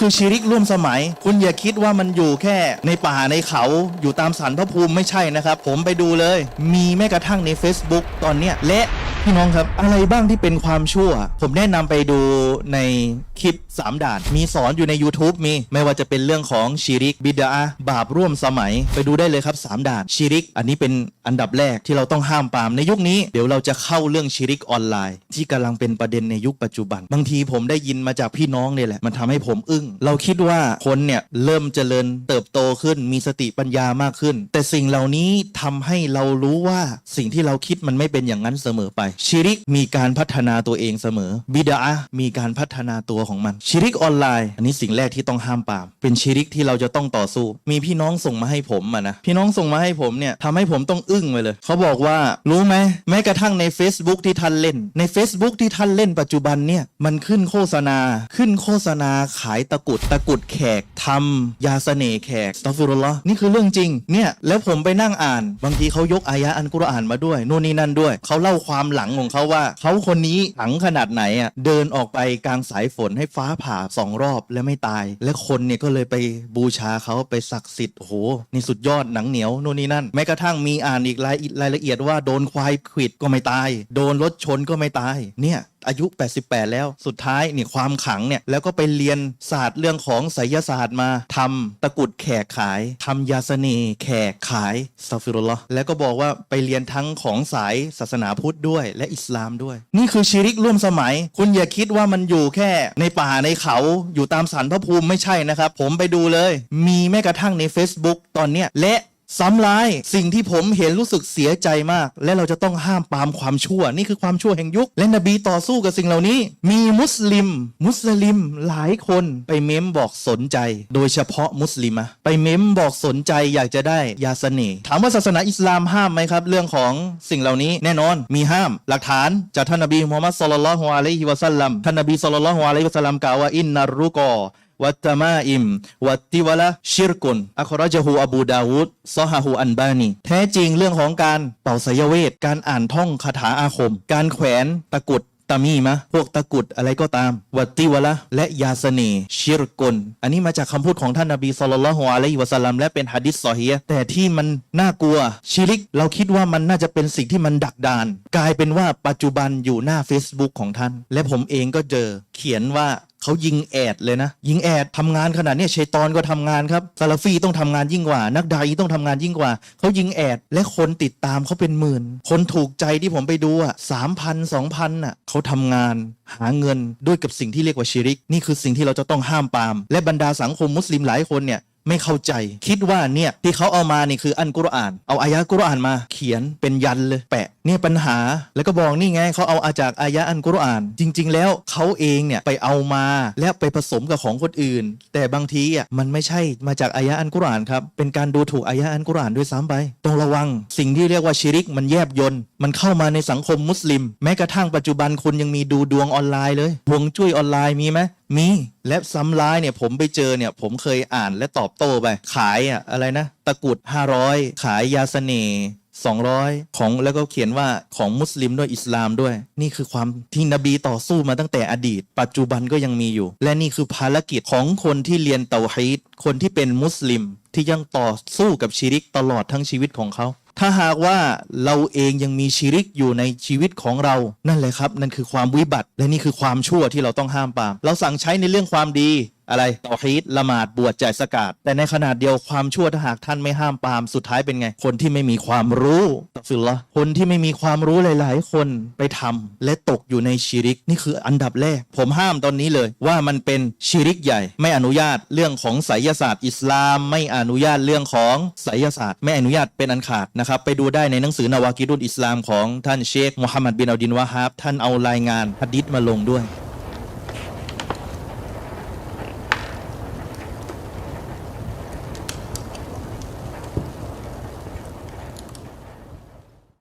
คือชีริกร่วมสมัย คุณอย่าคิดว่ามันอยู่แค่ในป่าในเขาอยู่ตามสันพระภูมิไม่ใช่นะครับ ผมไปดูเลย มีแม้กระทั่งใน Facebook ตอนเนี้ยและ พี่น้องครับ อะไรบ้างที่เป็นความชั่ว ผมแนะนำไปดูในคลิป 3 ด่าน มีสอนอยู่ใน YouTube มี ไม่ว่าจะเป็นเรื่องของชีริกบิดาบาปร่วมสมัยไปดูได้เลยครับ 3 ด่านชีริก อันนี้เป็นอันดับแรกที่เราต้องห้ามปรามในยุคนี้ เดี๋ยวเราจะเข้าเรื่องชีริกออนไลน์ ที่กำลังเป็นประเด็นในยุคปัจจุบัน บางทีผมได้ยินมาจากพี่น้องเนี่ยแหละมันทำให้ผมอึ้งเราคิดว่าคนเนี่ยเริ่มเจริญเติบโตขึ้นมีสติปัญญามากขึ้น แต่สิ่งเหล่านี้ทำให้เรารู้ว่าสิ่งที่เราคิดมันไม่เป็นอย่างนั้นเสมอไปชีริกมีการพัฒนาตัวเองเสมอ บิดามีการพัฒนาตัวของมันชีริกออนไลน์ อันนี้สิ่งแรกที่ต้องห้ามปราม เป็นชีริกที่เราจะต้องต่อสู้ มีพี่น้องส่งมาให้ผมอะนะ พี่น้องส่งมาให้ผมเนี่ยทำให้ผมต้องอึ้งไปเลย เขาบอกว่ารู้ไหมแม้กระทั่งใน Facebook ที่ท่านเล่น ใน Facebook ที่ท่านเล่นปัจจุบันเนี่ยมันขึ้นโฆษณา ขึ้นโฆษณาขายตะกุดตะกุดแขกทำยาเสน่ห์แขกสตัฟิรุลอนี่คือเรื่องจริงเนี่ยแล้วผมไปนั่งอ่าน บางทีเขายกอายะอันกุรอานมาด้วยนู่นนี่นั่นด้วยเขาเล่าความหลังของเขาว่าเขาคนนี้หลังขนาดไหนอะเดินออกไปกลางสายฝนให้ฟ้าผ่าสองรอบและไม่ตาย และคนเนี่ยก็เลยไปบูชาเขาไปศักดิ์สิทธิ์โอ้โหนี่สุดยอดหนังเหนียวนู่นนี่นั่นแม้กระทั่งมีอ่านอีกรายรายละเอียดว่าโดนควายขิดก็ไม่ตาย โดนรถชนก็ไม่ตายเนี่ย อายุ 88 แล้วสุดท้ายเนี่ยความขังเนี่ยแล้วก็ไปเรียนศาสตร์เรื่องของไสยศาสตร์มาทำตะกุดแขกขายทำยาเสน่ห์แขกขายสตัฟิรุลล์แล้วก็บอกว่าไปเรียนทั้งของสายศาสนาพุทธด้วย และอิสลามด้วย นี่คือชีริกร่วมสมัย คุณอย่าคิดว่ามันอยู่แค่ในป่าในเขาอยู่ตามสันพระภูมิไม่ใช่นะครับ ผมไปดูเลย มีแม้กระทั่งใน Facebook ตอนเนี้ยและ ซ้ำร้ายสิ่งที่ผมเห็นรู้สึกเสียใจมาก และเราจะต้องห้ามปามความชั่ว นี่คือความชั่วแห่งยุค และนบีต่อสู้กับสิ่งเหล่านี้ มีมุสลิม มุสลิมหลายคนไปเม้มบอกสนใจ โดยเฉพาะมุสลิมะไปเม้มบอกสนใจอยากจะได้ยาเสน่ห์ถามว่าศาสนาอิสลามห้ามไหมครับ เรื่องของสิ่งเหล่านี้แน่นอน มีห้าม หลักฐานจากท่านนบีมุฮัมมัดศ็อลลัลฮุอะลัยฮิวะซัลลัมท่านนบีศ็อลลัลฮุอะลัยฮิวะซัลลัมกล่าวว่าอินนัรรุกอ วัตมาอิม วัตติวะละชิรกุนอัครจฮูอบูดาวุดซอฮาฮูอันบานี แท้จริงเรื่องของการเป่าสายเวท การอ่านท่องคาถาอาคม การแขวนตะกุดตามีมะ พวกตะกุดอะไรก็ตาม วัตติวะละ และยาเสนชิรกุนอันนี้มาจากคำพูดของท่านนบีสุลต่านละฮ์อะลัยฮิวะสัลลัมและเป็นฮะดิษซอฮีฮ์แต่ที่มันน่ากลัว ชิริก เราคิดว่ามันน่าจะเป็นสิ่งที่มันดักดาน กลายเป็นว่าปัจจุบันอยู่หน้า Facebook ของท่าน และผมเองก็เจอเขียนว่า เขายิงแอดเลยนะ ยิงแอดทำงานขนาดนี้ชัยตอนก็ทำงานครับซาลาฟีต้องทำงานยิ่งกว่า นักดาอีต้องทำงานยิ่งกว่า เขายิงแอดและคนติดตามเขาเป็นหมื่น คนถูกใจที่ผมไปดูอะสามพันสองพันอะเขาทำงานหาเงินด้วยกับสิ่งที่เรียกว่าชิริก นี่คือสิ่งที่เราจะต้องห้ามปาม และบรรดาสังคมมุสลิมหลายคนเนี่ย ไม่เข้าใจ คิดว่าเนี่ยที่เขาเอามานี่คืออันกุรอาน เอาอายะกุรอานมา เขียนเป็นยันเลยแปะเนี่ยปัญหา แล้วก็บอกนี่ไงเขาเอาอาจากอายะอันกุรอาน จริง ๆ แล้วเขาเองเนี่ยไปเอามาแล้วไปผสมกับของคนอื่น แต่บางทีอะมันไม่ใช่มาจากอายะอันกุรอานครับเป็นการดูถูกอายะอันกุรอานด้วยซ้ำไปต้องระวัง สิ่งที่เรียกว่าชิริกมันแยบยนต์มันเข้ามาในสังคมมุสลิม แม้กระทั่งปัจจุบันคุณยังมีดูดวงออนไลน์เลยฮวงจุ้ยออนไลน์มีไหม มีและซ้ำร้ายเนี่ยผมไปเจอเนี่ยผมเคยอ่านและตอบโต้ไป ขายอะอะไรนะ ตะกุด 500 ขายยาเสน่ห์200 ของแล้วก็เขียนว่าของมุสลิมด้วยอิสลามด้วย นี่คือความที่นบีต่อสู้มาตั้งแต่อดีต ปัจจุบันก็ยังมีอยู่ และนี่คือภารกิจของคนที่เรียนเตาฮีดคนที่เป็นมุสลิมที่ยังต่อสู้กับชีริกตลอดทั้งชีวิตของเขา ถ้าหากว่าเราเองยังมีชีริกอยู่ในชีวิตของเรา นั่นแหละครับ นั่นคือความวิบัติ และนี่คือความชั่วที่เราต้องห้ามปราม เราสั่งใช้ในเรื่องความดี อะไรต่อฮีตละหมาดบวชจ่ายสกาดแต่ในขนาดเดียวความชั่วถ้าหากท่านไม่ห้ามปามสุดท้ายเป็นไง คนที่ไม่มีความรู้ตัฟิลละคนที่ไม่มีความรู้หลาย ๆ คนไปทำและตกอยู่ในชีริก นี่คืออันดับแรก ผมห้ามตอนนี้เลย ว่ามันเป็นชีริกใหญ่ ไม่อนุญาตเรื่องของไสยศาสตร์ อิสลาม ไม่อนุญาตเรื่องของไสยศาสตร์ ไม่อนุญาตเป็นอันขาดนะครับไปดูได้ในหนังสือนาวากิรุลอิสลามของท่านเชคมูฮัมหมัดบินอัลดินวะฮาบท่านเอารายงานฮัดดิษมาลงด้วย